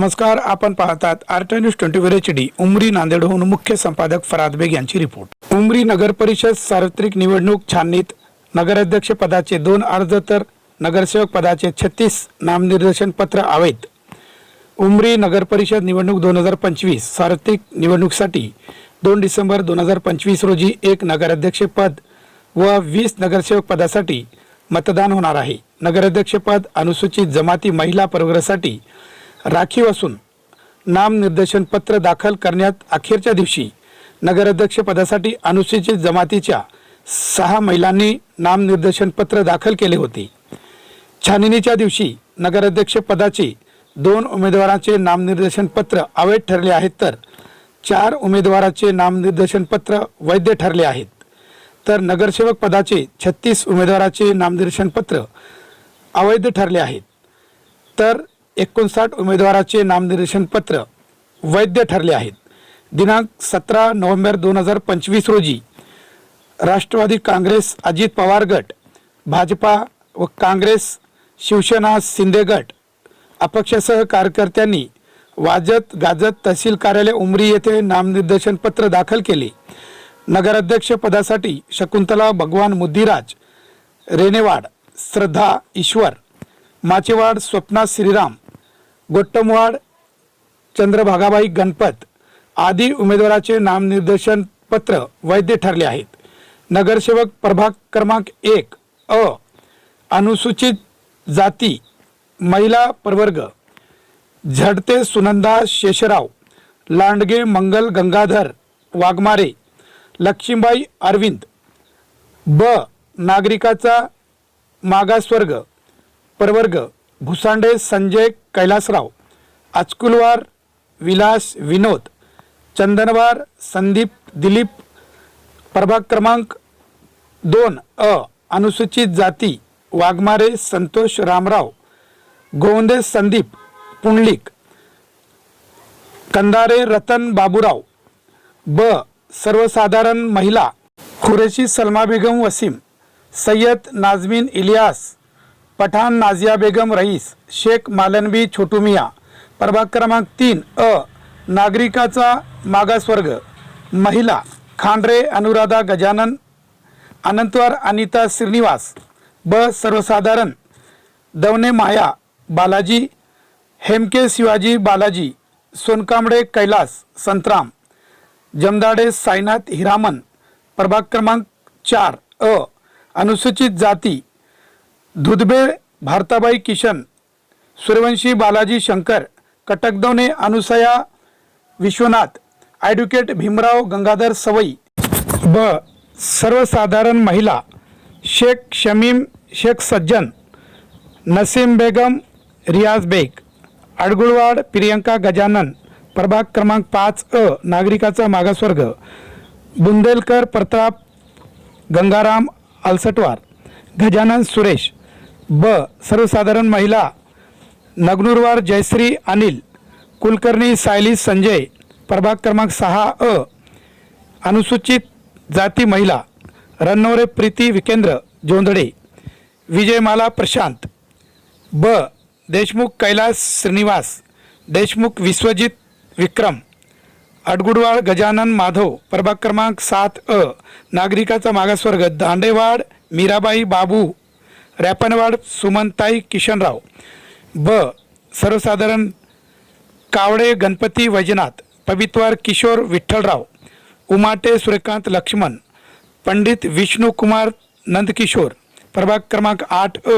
नमस्कार आपण पाहतात art news twenty four H D. Umri नांदेडहून मुख्य संपादक फराद बेग यांची रिपोर्ट. उमरी नगर परिषद सार्वत्रिक निवडणूक छाननीत नगराध्यक्ष पदाचे दोन अर्ज तर नगरसेवक पदाचे छत्तीस नामनिर्देशन पत्र आवेत उमरी नगर परिषद निवडणूक दोन हजार पंचवीस सार्वत्रिक निवडणुकीसाठी दोन डिसेंबर दोन हजार पंचवीस रोजी एक नगराध्यक्ष पद व वीस नगरसेवक पदासाठी मतदान होणार आहे. नगराध्यक्षपद अनुसूचित जमाती महिला प्रवर्गासाठी राखीव असून नामनिर्देशन पत्र दाखल करण्यात अखेरच्या दिवशी नगराध्यक्ष पदासाठी अनुसूचित जमातीच्या सहा महिलांनी नामनिर्देशन पत्र दाखल केले होते. छाननीच्या दिवशी नगराध्यक्षपदाचे दोन उमेदवारांचे नामनिर्देशन पत्र अवैध ठरले आहेत तर चार उमेदवाराचे नामनिर्देशन पत्र वैध ठरले आहेत. तर नगरसेवक पदाचे छत्तीस उमेदवाराचे नामनिर्देशन पत्र अवैध ठरले आहेत. तर एकोणसाठ उमेदवाराचे नामनिर्देशन पत्र वैध ठरले आहेत. दिनांक सतरा नोव्हेंबर दोन हजार पंचवीस रोजी राष्ट्रवादी काँग्रेस अजित पवार गट भाजपा व काँग्रेस शिवसेना शिंदे गट अपक्षसह कार्यकर्त्यांनी वाजत गाजत तहसील कार्यालय उमरी येथे नामनिर्देशन पत्र दाखल केले. नगराध्यक्ष पदासाठी शकुंतला भगवान मुद्दीराज रेनेवाड श्रद्धा ईश्वर माचेवाड स्वप्ना श्रीराम गोट्टमवाड चंद्रभागाबाई गणपत आदी उमेदवाराचे नामनिर्देशन पत्र वैध ठरले आहेत. नगरसेवक प्रभाग क्रमांक एक अ अनुसूचित जाती महिला प्रवर्ग झडते सुनंदा शेषराव लांडगे मंगल गंगाधर वाघमारे लक्ष्मीबाई अरविंद ब नागरिकाचा मागासवर्ग प्रवर्ग भुसांडे संजय कैलासराव आचकुलवार विलास विनोद चंदनवार संदीप दिलीप प्रभाग क्रमांक दोन अ अनुसूचित जाती वाघमारे संतोष रामराव गोवंदे संदीप पुंडलिक कंदारे रतन बाबूराव ब सर्वसाधारण महिला खुरेशी सलमा बेगम वसीम सय्यद नाजमीन इलियास पठाण नाझिया बेगम रईस शेख मालनबी छोटुमिया प्रभाग क्रमांक तीन अ नागरिकाचा मागासवर्ग महिला खांडरे अनुराधा गजानन अनंतवार अनिता श्रीनिवास ब सर्वसाधारण दवने माया बालाजी हेमके शिवाजी बालाजी सोनकांबडे कैलास संतराम जमदाडे साईनाथ हिरामन प्रभाग क्रमांक चार अ अनुसूचित जाती धुदबेळ भारताबाई किशन सूर्यवंशी बालाजी शंकर कटकदवने अनुसया विश्वनाथ ॲडव्होकेट भीमराव गंगाधर सवई ब सर्वसाधारण महिला शेख शमीम शेख सज्जन नसीम बेगम रियाज बेग अडगुळवाड प्रियंका गजानन प्रभाग क्रमांक पाच अ नागरिकाचा मागासवर्ग बुंदेलकर प्रताप गंगाराम अलसटवार गजानन सुरेश ब. सर्वसाधारण महिला नगनुरवार जयश्री अनिल कुलकर्णी सायली संजय प्रभाग क्रमांक सहा अ. अनुसूचित जाती महिला रन्नवरे प्रीती विकेंद्र जोंधळे. विजयमाला प्रशांत. ब. देशमुख कैलास श्रीनिवास देशमुख विश्वजित विक्रम. अडगुडवाड गजानन माधव प्रभाग क्रमांक सात अ. नागरिकाचा मागासवर्ग दांडेवाड मीराबाई बाबू. रॅपनवाड सुमनताई किशनराव. ब. सर्वसाधारण कावडे गणपती वैजनाथ पवित्वार किशोर विठ्ठलराव उमाटे सूर्यकांत लक्ष्मण पंडित विष्णुकुमार नंदकिशोर प्रभाग क्रमांक आठ अ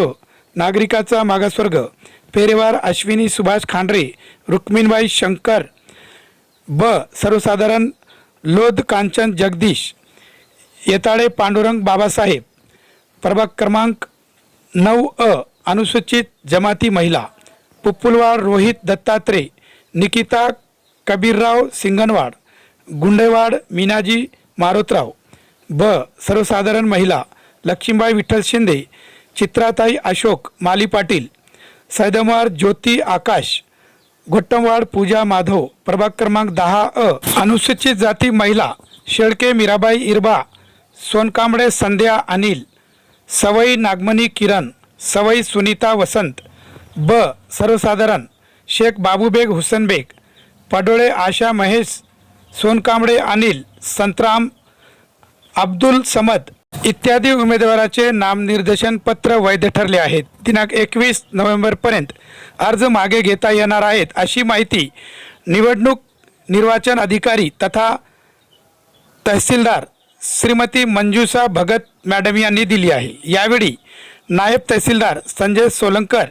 नागरिकाचा मागासवर्ग पेरेवार अश्विनी सुभाष खांडरे रुक्मिणबाई शंकर ब. सर्वसाधारण लोध कांचन जगदीश येताळे पांडुरंग बाबासाहेब प्रभाग क्रमांक नऊ अ अनुसूचित जमाती महिला पुप्पुलवाड रोहित दत्तात्रे निकिता कबीरराव सिंगनवाड गुंडेवाड मीनाजी मारोतराव ब सर्वसाधारण महिला लक्ष्मीबाई विठ्ठल शिंदे चित्राताई अशोक माली पाटील सैदमवार ज्योती आकाश घोट्टमवाड पूजा माधव प्रभाग क्रमांक दहा अ अनुसूचित जाती महिला शेळके मीराबाई इरबा सोनकांबडे संध्या अनिल सवई नागमणी किरण सवई सुनीता वसंत ब. सर्वसाधारण शेख बाबूबेग हुसनबेग पडोळे आशा महेश सोनकांबळे अनिल संतराम अब्दुल समद इत्यादी उमेदवाराचे नामनिर्देशन पत्र वैध ठरले आहेत. दिनांक एकवीस नोव्हेंबरपर्यंत अर्ज मागे घेता येणार आहेत अशी माहिती निवडणूक निर्वाचन अधिकारी तथा तहसीलदार श्रीमती मंजुषा भगत मॅडम यांनी दिली आहे. यावेळी नायब तहसीलदार संजय सोलंकर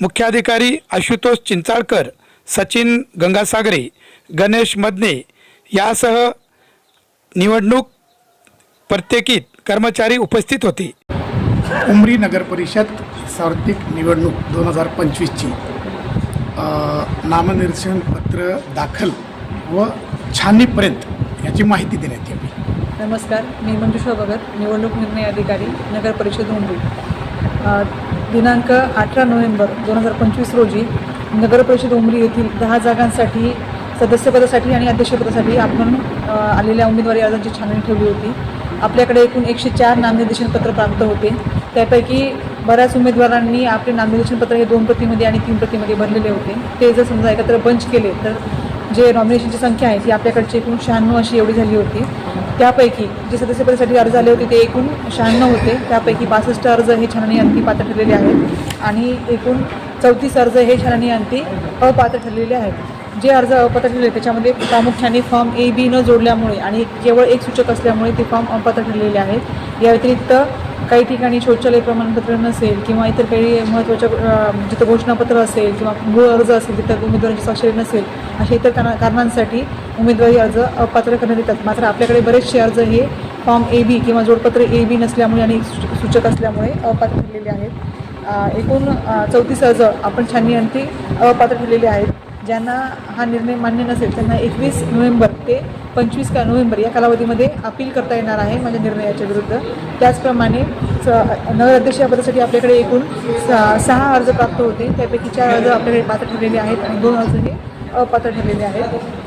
मुख्याधिकारी आशुतोष चिंचाळकर सचिन गंगासागरे गणेश मदने यासह निवडणूक प्रत्येकीत कर्मचारी उपस्थित होते. उमरी नगर परिषद सार्वत्रिक निवडणूक दोन हजार पंचवीसची नामनिर्देशन पत्र दाखल व छाननीपर्यंत याची माहिती देण्यात यावी. नमस्कार मी मंजुषा भगत निवडणूक निर्णय अधिकारी नगर परिषद मुंबई दिनांक अठरा नोव्हेंबर दोन हजार पंचवीस रोजी नगर परिषद उमरी येथील दहा जागांसाठी सदस्यपदासाठी आणि अध्यक्षपदासाठी आपण आलेल्या उमेदवारी अर्जांची छाननी ठेवली होती. आपल्याकडे एकूण एकशे चार नामनिर्देशन पत्र प्राप्त होते. त्यापैकी बऱ्याच उमेदवारांनी आपले नामनिर्देशन पत्र हे दोन प्रतीमध्ये आणि तीन प्रतीमध्ये भरलेले होते. ते जर समजा एकत्र बंच केले तर जे नॉमिनेशनची संख्या आहे ती आपल्याकडची एकूण शहाण्णव अशी एवढी झाली होती. त्यापैकी जे सदस्यपदासाठी अर्ज आले होते ते एकूण शहाण्णव होते. त्यापैकी बासष्ट अर्ज हे छाननी अंती पात्र ठरलेले आहेत आणि एकूण चौतीस अर्ज हे छाननी अंती अपात्र ठरलेले आहेत. जे अर्ज अपात्र ठरले त्याच्यामध्ये प्रामुख्याने फॉर्म ए बी न जोडल्यामुळे आणि केवळ एक सूचक असल्यामुळे ते फॉर्म अपात्र ठरलेले आहेत. या व्यतिरिक्त काही ठिकाणी शौचालय प्रमाणपत्र नसेल किंवा इतर काही महत्त्वाच्या जिथं घोषणापत्र असेल किंवा मूळ अर्ज असेल तिथं उमेदवारांची स्वाक्षरी नसेल अशा इतर कारणा कारणांसाठी उमेदवारी अर्ज अपात्र करण्यात येतात. मात्र आपल्याकडे बरेचसे अर्ज हे फॉर्म ए बी किंवा जोडपत्र ए बी नसल्यामुळे आणि सूचक असल्यामुळे अपात्र ठरलेले आहेत. एकूण चौतीस अर्ज आपण छाननी अंती अपात्र ठरलेले आहेत. ज्यांना हा निर्णय मान्य नसेल त्यांना एकवीस नोव्हेंबर ते पंचवीस का नोव्हेंबर या कालावधीमध्ये अपील करता येणार आहे माझ्या निर्णयाच्या विरुद्ध. त्याचप्रमाणे स नगराध्यक्ष या पदासाठी आपल्याकडे एकूण सहा अर्ज प्राप्त होते. त्यापैकी चार अर्ज आपल्याकडे पात्र ठरलेले आहेत आणि दोन अर्ज हे अपात्र ठरलेले आहेत.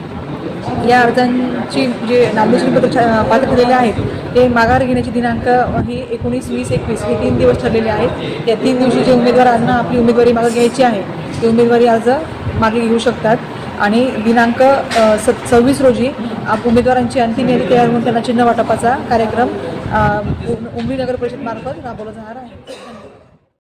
या अर्जांची जे नामनिर्देशन पात्र ठरलेले आहेत ते माघार घेण्याची दिनांक ही एकोणीस वीस एकवीस हे तीन दिवस ठरलेले आहेत. या तीन दिवशी जे उमेदवारांना आपली उमेदवारी मागे घ्यायची आहे ते उमेदवारी अर्ज मागे घेऊ शकतात. आणि दिनांक स सव्वीस रोजी आप उमेदवारांची अंतिम यादी तयार होऊन त्यांना चिन्ह वाटपाचा कार्यक्रम उमरी नगर परिषद मार्फत राबवला जाणार आहे.